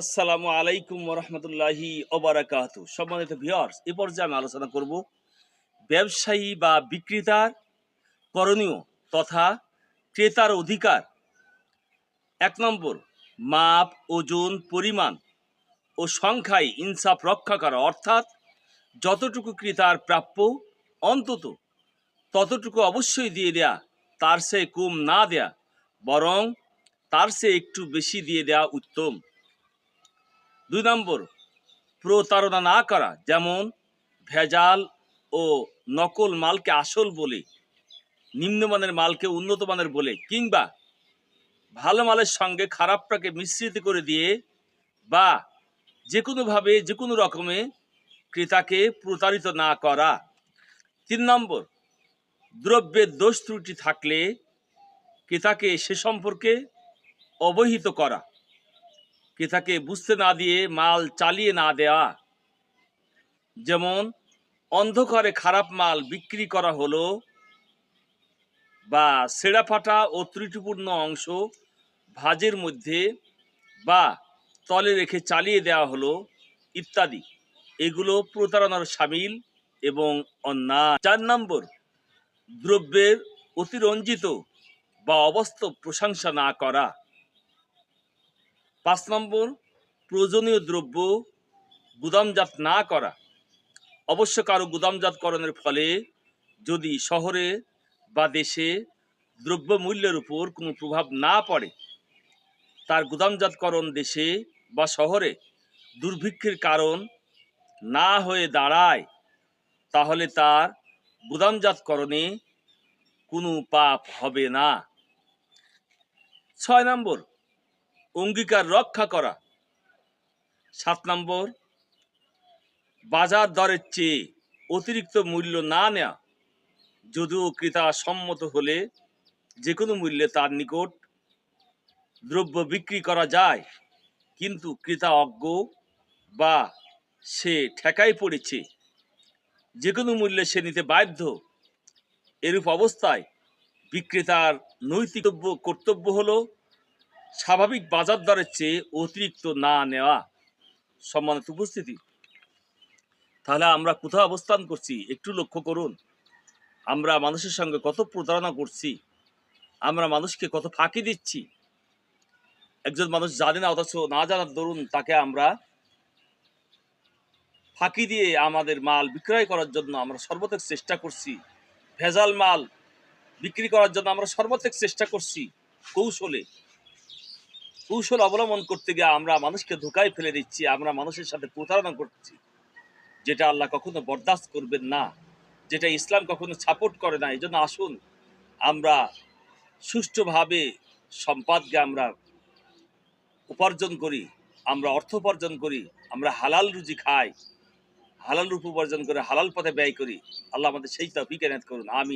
আসসালামু আলাইকুম রহমতুল্লাহি ওবরাকাত। সম্মানিত ভিউয়ার্স, এ পর্যায়ে আমি আলোচনা করব ব্যবসায়ী বা বিক্রেতার করণীয় তথা ক্রেতার অধিকার। এক নম্বর, মাপ, ওজন, পরিমাণ ও সংখ্যায় ইনসাফ রক্ষা করা। অর্থাৎ যতটুকু ক্রেতার প্রাপ্য অন্তত ততটুকু অবশ্যই দিয়ে দেয়া, তার সে কম না দেয়া, বরং তার সে একটু বেশি দিয়ে দেয়া উত্তম। দুই নম্বর, প্রতারণা না করা, যেমন ভেজাল ও নকল মালকে আসল বলে, নিম্নমানের মালকে উন্নত মানের বলে, কিংবা ভালো মালের সঙ্গে খারাপটাকে মিশ্রিত করে দিয়ে বা যে কোনোভাবে যে কোনো রকমে ক্রেতাকে প্রতারিত না করা। তিন নম্বর, দ্রব্যের দোষ ত্রুটি থাকলে ক্রেতাকে সে সম্পর্কে অবহিত করা। ক্রেতাকে বুঝতে না দিয়ে মাল চালিয়ে না দেওয়া যেমন অন্ধকারে খারাপ মাল বিক্রি করা হলো বা ছেঁড়া ফাটা ও ত্রুটিপূর্ণ অংশ ভাজের মধ্যে বা তলে রেখে চালিয়ে দেওয়া হলো ইত্যাদি এগুলো প্রতারণার সামিল এবং অন্যায় চার নম্বর দ্রব্যের অতিরঞ্জিত বা অবস্থ প্রশংসা না করা পাঁচ নম্বর, প্রয়োজনীয় দ্রব্য গুদামজাত না করা। অবশ্য কারও গুদামজাতকরণের ফলে যদি শহরে বা দেশে দ্রব্য মূল্যের উপর কোনো প্রভাব না পড়ে, তার গুদামজাতকরণ দেশে বা শহরে দুর্ভিক্ষের কারণ না হয়ে দাঁড়ায়, তাহলে তার গুদামজাতকরণে কোনো পাপ হবে না। ছয় নম্বর অঙ্গীকার রক্ষা করা। সাত নম্বর, বাজার দরের চেয়ে অতিরিক্ত মূল্য না নেওয়া যদিও ক্রেতা সম্মত হলে যে কোনো মূল্যে তার নিকট দ্রব্য বিক্রি করা যায়, কিন্তু ক্রেতা অজ্ঞ বা সে ঠেকাই পড়েছে যে কোনো মূল্যে সে নিতে বাধ্য, এরূপ অবস্থায় বিক্রেতার নৈতিক কর্তব্য হলো স্বাভাবিক বাজার দরের চেয়ে অতিরিক্ত না নেওয়া সম্মানিত উপস্থিতি। তাহলে আমরা কোথাও অবস্থান করছি? একটু লক্ষ্য করুন। আমরা মানুষের সঙ্গে কত প্রতারণা করছি? আমরা মানুষকে কত ফাঁকি দিচ্ছি? একজন মানুষ জানে না, অথচ না জানার দরুন তাকে আমরা ফাঁকি দিয়ে আমাদের মাল বিক্রয় করার জন্য আমরা সর্বত্যাগ চেষ্টা করছি। ভেজাল মাল বিক্রি করার জন্য আমরা সর্বত্যাগ চেষ্টা করছি কৌশলে। কৌশল অবলম্বন করতে গিয়ে আমরা মানুষকে ধোকায় ফেলে দিচ্ছি, আমরা মানুষের সাথে প্রতারণা করছি, যেটা আল্লাহ কখনো বরদাস্ত করবেন না, যেটা ইসলাম কখনো সাপোর্ট করে না। এই জন্য আসুন, আমরা সুষ্ঠুভাবে সম্পাদকে আমরা উপার্জন করি, আমরা অর্থ উপার্জন করি, আমরা হালাল রুজি খাই, হালাল রূপ উপার্জন করে হালাল পথে ব্যয় করি। আল্লাহ আমাদের সেই তফিক এনায়ত করুন, আমিন।